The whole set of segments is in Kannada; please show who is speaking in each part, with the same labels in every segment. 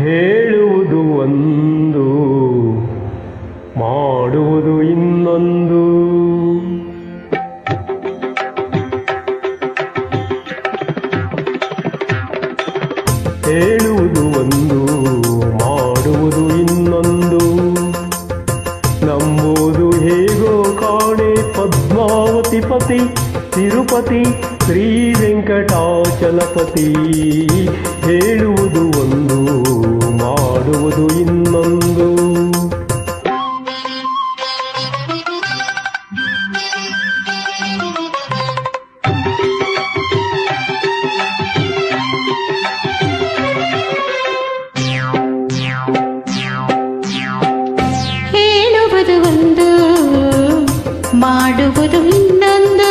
Speaker 1: ಹೇಳುವುದು ಒಂದು, ಮಾಡುವುದು ಇನ್ನೊಂದು. ಹೇಳುವುದು ಒಂದು, ಮಾಡುವುದು ಇನ್ನೊಂದು. ನಂಬುವುದು ಹೇಗೋ ಕಾಣೆ ಪದ್ಮಾವತಿ ಪತಿ, ತಿರುಪತಿ ಶ್ರೀ ವೆಂಕಟಾಚಲಪತಿ ಹೇಳುವುದು ಮಾಡುವುದು ಇನ್ನೊಂದು,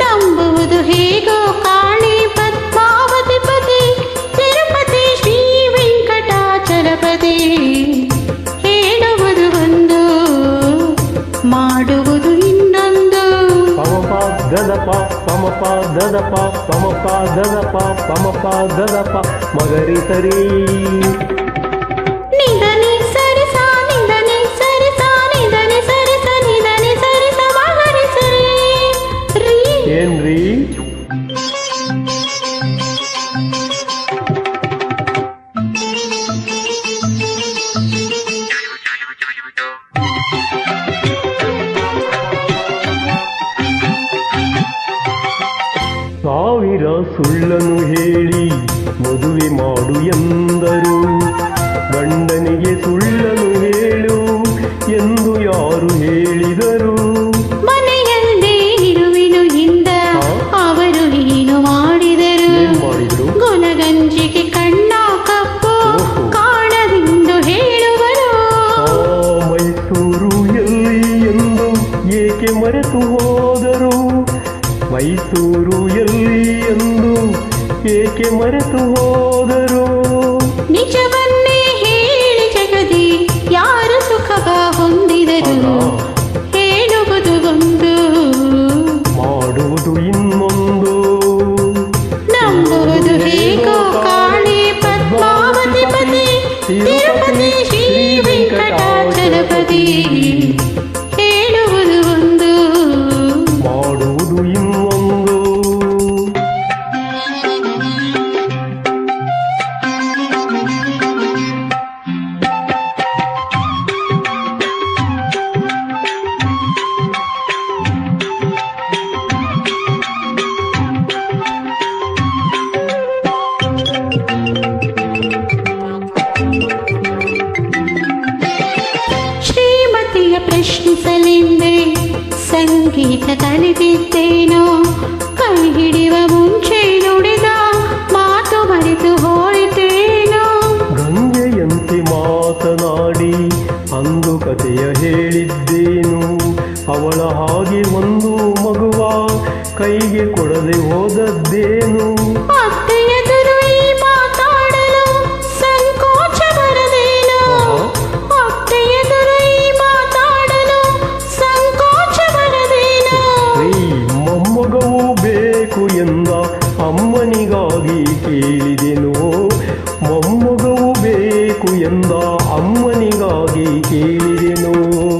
Speaker 2: ನಂಬುವುದು ಹೇಗೋ ಕಾಳಿ ಪದ್ಮಾವತಿ ಪತಿ, ತಿರುಪತಿ ಶ್ರೀ ವೆಂಕಟಾಚಲಪತಿ ಹೇಳುವುದು ಒಂದು, ಮಾಡುವುದು ಇನ್ನೊಂದು.
Speaker 1: ಪಮಪ ಗದಪ ಪಮಪ ದದಪ ಪಮಪ ಗದಪ ಪಮಪ ಗದಪ ಮಗರಿ ಸರಿ. ಸಾವಿರ ಸುಳ್ಳನು ಹೇಳಿ ಮದುವೆ ಮಾಡು ಎಂದರು. ಗಂಡನಿಗೆ ಸುಳ್ಳನು ಹೇಳು ಎಂದು ಯಾರು ಹೇಳಿದರು.
Speaker 2: ಮನೆಯಲ್ಲೇ ಇರುವೆನು ಇಂದ ಅವರು ಏನು ಮಾಡಿದರು?
Speaker 1: ಮಾಡಿದರು?
Speaker 2: ಗೊನಗಂಜಿಗೆ ಕಣ್ಣ ಕಪ್ಪು. ಕಾಣದೆಂದು ಹೇಳುವರು.
Speaker 1: ಮೈಸೂರು ಎಲ್ಲಿ ಎಂದು ಏಕೆ ಮರೆತು ಹೋದರು? ಮೈಸೂರು ಎಲ್ಲಿ ಏಕೆ ಮರೆತು ಹೋದರು
Speaker 2: ನಿಜವನ್ನೇ ಸಂಗೀತ ಕಲಿತಿದ್ದೇನೋ ಕೈ ಹಿಡಿಯುವ ಮುಂಚೆ ನುಡಿದ ಮಾತು ಮರೆತು ಹೋಯಿತೇನೋ
Speaker 1: ಗಂಗೆಯಂತೆ ಮಾತನಾಡಿ ಅಂದು ಕಥೆಯ ಹೇಳಿದ್ದೇನು ಅವಳ ಹಾಗೆ ಒಂದು ಮಗುವ ಕೈಗೆ ಕೊಡದೆ ಹೋದದ್ದೇನು
Speaker 2: ಎಂಬ ಅಮ್ಮನಿಗಾಗಿ
Speaker 1: ಕೇಳಿದೆನು. ಮೊಮ್ಮಗವು ಬೇಕು ಎಂಬ ಅಮ್ಮನಿಗಾಗಿ ಕೇಳಿದೆನೋ.